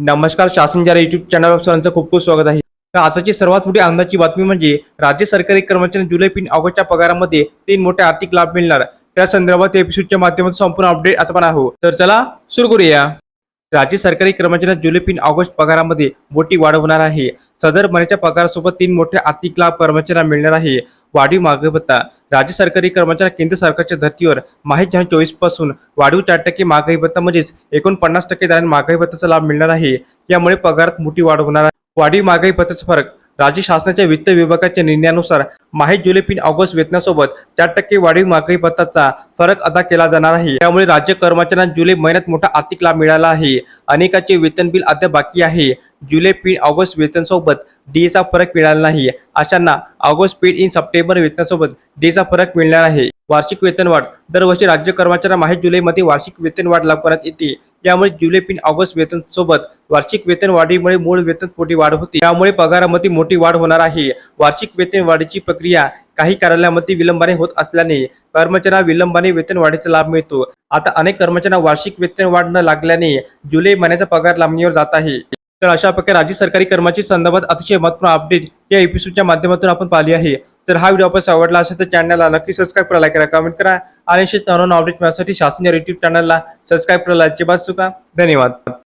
नमस्कार शासन जरा युट्यूब चॅनलवर सर्वांचं खूप खूप स्वागत आहे. तर आताची सर्वात मोठी आनंदाची बातमी म्हणजे राज्य सरकारी कर्मचारी जुलै पिन ऑगस्टच्या पगारामध्ये तीन मोठे आर्थिक लाभ मिळणार. त्या संदर्भात एपिसोडच्या माध्यमातून संपूर्ण अपडेट आता पण आहोत. तर चला सुरू करूया. राज्य सरकारी कर्मचाऱ्यांना जुलै पिन ऑगस्ट पगारामध्ये मोठी वाढ होणार आहे. सदर महिन्याच्या पगारासोबत तीन मोठे आर्थिक लाभ कर्मचाऱ्यांना मिळणार आहे. वाढीव महागाई राज्य सरकारी कर्मचारी केंद्र सरकारच्या धर्तीवर माहीत जहा चोवीसपासून वाढीव चार टक्के महागाई भत्ता म्हणजेच एकोणपन्नास टक्के दराने महागाई भत्ताचा लाभ मिळणार आहे. यामुळे पगारात मोठी वाढ होणार आहे. वाढीव महागाई भत्त्याचा फरक राज्य शासनाच्या वित्त विभागाच्या निर्णयानुसार माहीत जुलै पिन ऑगस्ट वेतनासोबत चार टक्के वाढीव महागाई भत्ताचा फरक अदा केला जाणार आहे. त्यामुळे राज्य कर्मचाऱ्यांना जुलै महिन्यात मोठा आर्थिक लाभ मिळाला आहे. अनेकाचे वेतन बिल अद्याप बाकी आहे. जुलै पिन ऑगस्ट वेतनसोबत डीएचा फरक मिळाला नाही अशांना ऑगस्ट पेड इन सप्टेंबर वेतनासोबत डीचा फरक मिळणार आहे. वार्षिक वेतनवाढ दरवर्षी राज्य कर्मचाऱ्यांना माहीत जुलैमध्ये वार्षिक वेतनवाढ लागू करण्यात येते. यामुळे जुलै पिन ऑगस्ट वेतन सोबत वार्षिक वेतन वाढीमुळे मूळ वेतन मोठी वाढ होती. त्यामुळे पगारामध्ये मोठी वाढ होणार आहे. वार्षिक वेतन वाढीची प्रक्रिया काही कार्यालयामध्ये विलंबाने होत असल्याने कर्मचाऱ्यांना विलंबाने वेतन वाढीचा लाभ मिळतो. आता अनेक कर्मचाऱ्यांना वार्षिक वेतन वाढ न लागल्याने जुलै महिन्याचा पगार लांबणीवर जात आहे. तर अशा प्रकारे राज्य सरकारी कर्मचारी संदर्भात अतिशय महत्त्वपूर्ण अपडेट या एपिसोडच्या माध्यमातून आपण पाहिली आहे. जर हा व्हिडिओ आपण आवडला असेल तर चॅनलला नक्की सबस्क्राईब करा लाईक करा कमेंट करा आणि असेच नवनवीन अपडेट मिळण्यासाठी शासन या युट्यूब चॅनलला सबस्क्राईब करायला अजिबात चुका धन्यवाद.